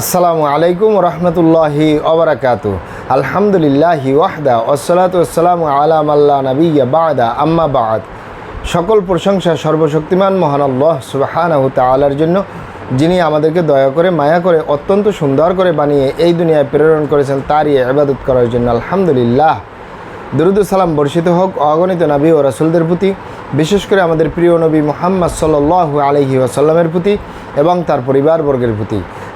আসসালামু আলাইকুম রহমতুল্লাহি অবরাকাতু আলহামদুলিল্লাহি ওয়াহদা ওসলাত আসসালামু আলাম আল্লাহ নবিয়া বাদা, আম্মা বাদ। সকল প্রশংসা সর্বশক্তিমান মহান আল্লাহ সুবাহানাহু তালার জন্য, যিনি আমাদেরকে দয়া করে, মায়া করে, অত্যন্ত সুন্দর করে বানিয়ে এই দুনিয়ায় প্রেরণ করেছেন, তারই ইবাদত করার জন্য আলহামদুলিল্লাহ। সালাম বর্ষিত হোক, অগণিত নবী ও রাসুলদের প্রতি, বিশেষ করে আমাদের প্রিয় নবী মোহাম্মদ সাল্লু আলহি ওসাল্লামের প্রতি এবং তার পরিবারবর্গের প্রতি।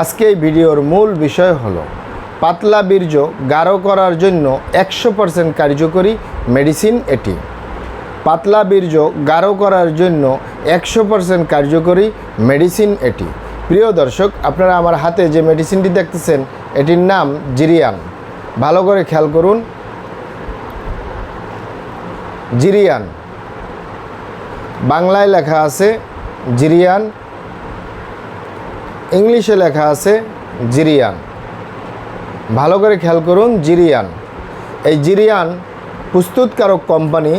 আজকে এই ভিডিওর মূল বিষয় হলো, পাতলা বীর্য গাঢ় করার জন্য একশো পার্সেন্ট কার্যকরী মেডিসিন এটি। পাতলা বীর্য গাঢ় করার জন্য একশো পার্সেন্ট কার্যকরী মেডিসিন এটি। প্রিয় দর্শক, আপনারা আমার হাতে যে মেডিসিনটি দেখতেছেন, এটির নাম জিরিয়ান। ভালো করে খেয়াল করুন। জিরিয়ান। বাংলায় লেখা আছে জিরিয়ান ইংলিশে লেখা আছে জিরিয়ান। ভালো করে খেয়াল করুন, জিরিয়ান। এই জিরিয়ান প্রস্তুতকারক কোম্পানি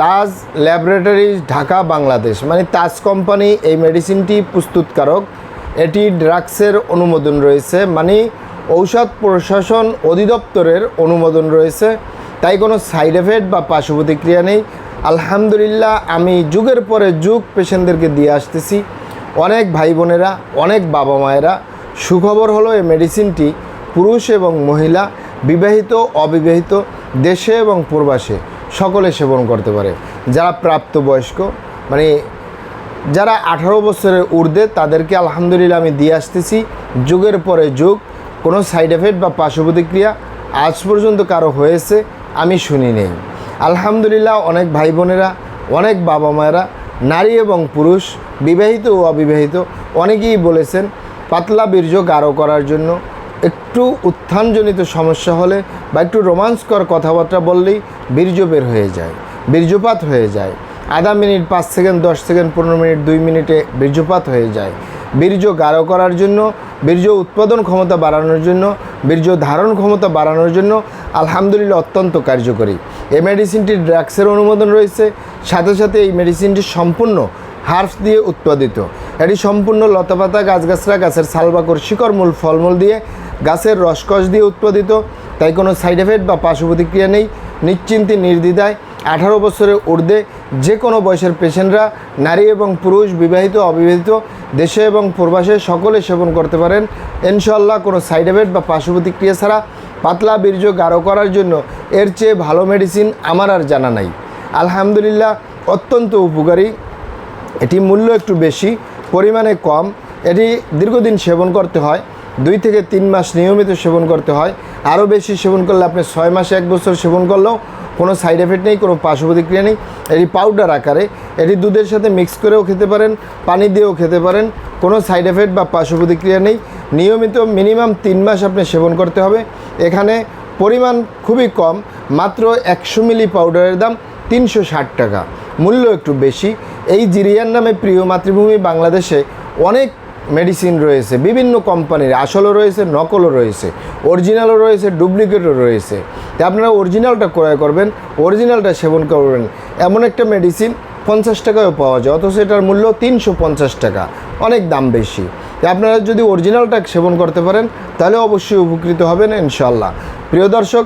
তাজ ল্যাবরেটরিজ, ঢাকা, বাংলাদেশ। মানে তাজ কোম্পানি এই মেডিসিনটি প্রস্তুতকারক। এটি ড্রাগসের অনুমোদন রয়েছে মানে ঔষধ প্রশাসন অধিদপ্তরের অনুমোদন রয়েছে। তাই কোনো সাইড এফেক্ট বা পার্শ্ব প্রতিক্রিয়া নেই। আলহামদুলিল্লাহ, আমি যুগের পরে যুগ পেশেন্টদেরকে দিয়ে আসতেছি। অনেক ভাই বোনেরা অনেক বাবা মায়েরা সুখবর হলো এই মেডিসিনটি পুরুষ এবং মহিলা বিবাহিত, অবিবাহিত দেশে এবং প্রবাসে সকলে সেবন করতে পারে। যারা প্রাপ্তবয়স্ক মানে যারা আঠারো বছরের ঊর্ধ্বে তাদেরকে আলহামদুলিল্লাহ আমি দিয়ে আসতেছি। যুগের পরে যুগ, কোনো সাইড এফেক্ট বা পার্শ্ব প্রতিক্রিয়া আজ পর্যন্ত কারও হয়েছে, আমি শুনি নেই আলহামদুলিল্লাহ অনেক ভাই বোনেরা অনেক বাবা মায়েরা নারী এবং পুরুষ, বিবাহিত ও অবিবাহিত, অনেকেই বলেছেন পাতলা বীর্য গাঢ় করার জন্য একটু উত্থানজনিত সমস্যা হলে বা একটু রোমাঞ্চকর কথাবার্তা বললেই বীর্য বের হয়ে যায়, বীর্যপাত হয়ে যায়। আধা মিনিট, পাঁচ সেকেন্ড, দশ সেকেন্ড, পনেরো মিনিট, দুই মিনিটে বীর্যপাত হয়ে যায়। বীর্য গাঢ় করার জন্য বীর্য উৎপাদন ক্ষমতা বাড়ানোর জন্য, বীর্য ধারণ ক্ষমতা বাড়ানোর জন্য আলহামদুলিল্লাহ অত্যন্ত কার্যকরী। এই মেডিসিনটি ড্রাগসের অনুমোদন রয়েছে, সাথে সাথে এই মেডিসিনটি সম্পূর্ণ হার্ফ দিয়ে উৎপাদিত। এটি সম্পূর্ণ লতাপাতা গাছগাছরা গাছের সালবাকর শিকড়মূল ফলমূল দিয়ে গাছের রসকস দিয়ে উৎপাদিত। তাই কোনো সাইড এফেক্ট বা পার্শ্ব প্রতিক্রিয়া নেই, নিশ্চিন্তে নির্দ্বিধায় আঠারো বছরের ঊর্ধ্বে যে কোনো বয়সের পেশেন্টরা নারী এবং পুরুষ, বিবাহিত, অবিবাহিত, দেশে এবং প্রবাসে সকলে সেবন করতে পারেন। ইনশাল্লাহ কোনো সাইড এফেক্ট বা পার্শ্ব প্রতিক্রিয়া ছাড়া পাতলা বীর্য গাঢ় করার জন্য এর চেয়ে ভালো মেডিসিন আমার আর জানা নাই। আলহামদুলিল্লাহ, অত্যন্ত উপকারী। এটি মূল্য একটু বেশি, পরিমাণে কম। এটি দীর্ঘদিন সেবন করতে হয়, দুই থেকে তিন মাস নিয়মিত সেবন করতে হয়। আরও বেশি সেবন করলে আপনি ছয় মাসে, এক বছর সেবন করলেও কোনো সাইড এফেক্ট নেই, কোনো পার্শ্ব প্রতিক্রিয়া নেই। এটি পাউডার আকারে, এটি দুধের সাথে মিক্স করেও খেতে পারেন, পানি দিয়েও খেতে পারেন, কোনো সাইড এফেক্ট বা পার্শ্ব প্রতিক্রিয়া নেই। নিয়মিত মিনিমাম তিন মাস আপনি সেবন করতে হবে। এখানে পরিমাণ খুবই কম, মাত্র একশো মিলি পাউডারের দাম তিনশো ষাট টাকা। মূল্য একটু বেশি। এই জিরিয়ার নামে প্রিয় মাতৃভূমি বাংলাদেশে অনেক মেডিসিন রয়েছে, বিভিন্ন কোম্পানির আসলও রয়েছে, নকলও রয়েছে অরিজিনালও রয়েছে ডুপ্লিকেটও রয়েছে। তাই আপনারা অরিজিনালটা ক্রয় করবেন অরিজিনালটা সেবন করবেন। এমন একটা মেডিসিন পঞ্চাশ টাকায়ও পাওয়া যায়, অথচ এটার মূল্য তিনশো পঞ্চাশ টাকা, অনেক দাম বেশি। আপনারা যদি অরিজিনালটা সেবন করতে পারেন, তাহলে অবশ্যই উপকৃত হবেন ইনশাল্লাহ প্রিয় দর্শক,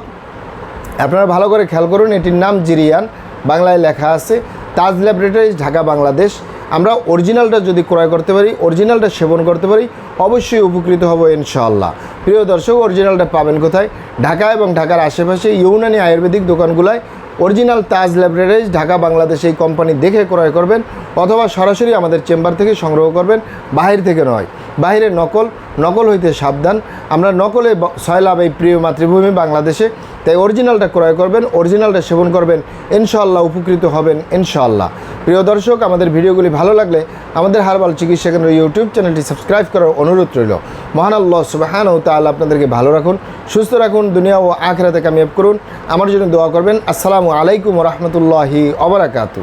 আপনারা ভালো করে খেয়াল করুন, এটির নাম জিরিয়ান, বাংলায় লেখা আছে, তাজ ল্যাবরেটরিজ, ঢাকা, বাংলাদেশ। আমরা অরিজিনালটা যদি ক্রয় করতে পারি অরিজিনালটা সেবন করতে পারি, অবশ্যই উপকৃত হব ইনশাআল্লাহ। প্রিয় দর্শক অরিজিনালটা পাবেন কোথায়? ঢাকা এবং ঢাকার আশেপাশে ইউনানি আয়ুর্বেদিক দোকানগুলায় অরিজিনাল তাজ ল্যাবরেটরিজ ঢাকা, বাংলাদেশ এই কোম্পানি দেখে ক্রয় করবেন অথবা সরাসরি আমাদের চেম্বার থেকে সংগ্রহ করবেন। বাহির থেকে নয়, বাহিরে নকল নকল হইতে সাবধান। আমরা নকলে সয়লাভ এই প্রিয় মাতৃভূমি বাংলাদেশে। তাই অরিজিনালটা ক্রয় করবেন অরিজিনালটা সেবন করবেন, ইনশাআল্লাহ উপকৃত হবেন, ইনশাআল্লাহ। প্রিয় দর্শক, আমাদের ভিডিওগুলি ভালো লাগলে আমাদের হারবাল চিকিৎসা কেন্দ্র ইউটিউব চ্যানেলটি সাবস্ক্রাইব করার অনুরোধ রইল। মহান আল্লাহ সুবাহান ও তাহলে আপনাদেরকে ভালো রাখুন, সুস্থ রাখুন, দুনিয়া ও আখরাতে কামিয়াব করুন। আমার জন্য দোয়া করবেন। আসসালামু আলাইকুম রহমতুল্লাহি অবরাকাতু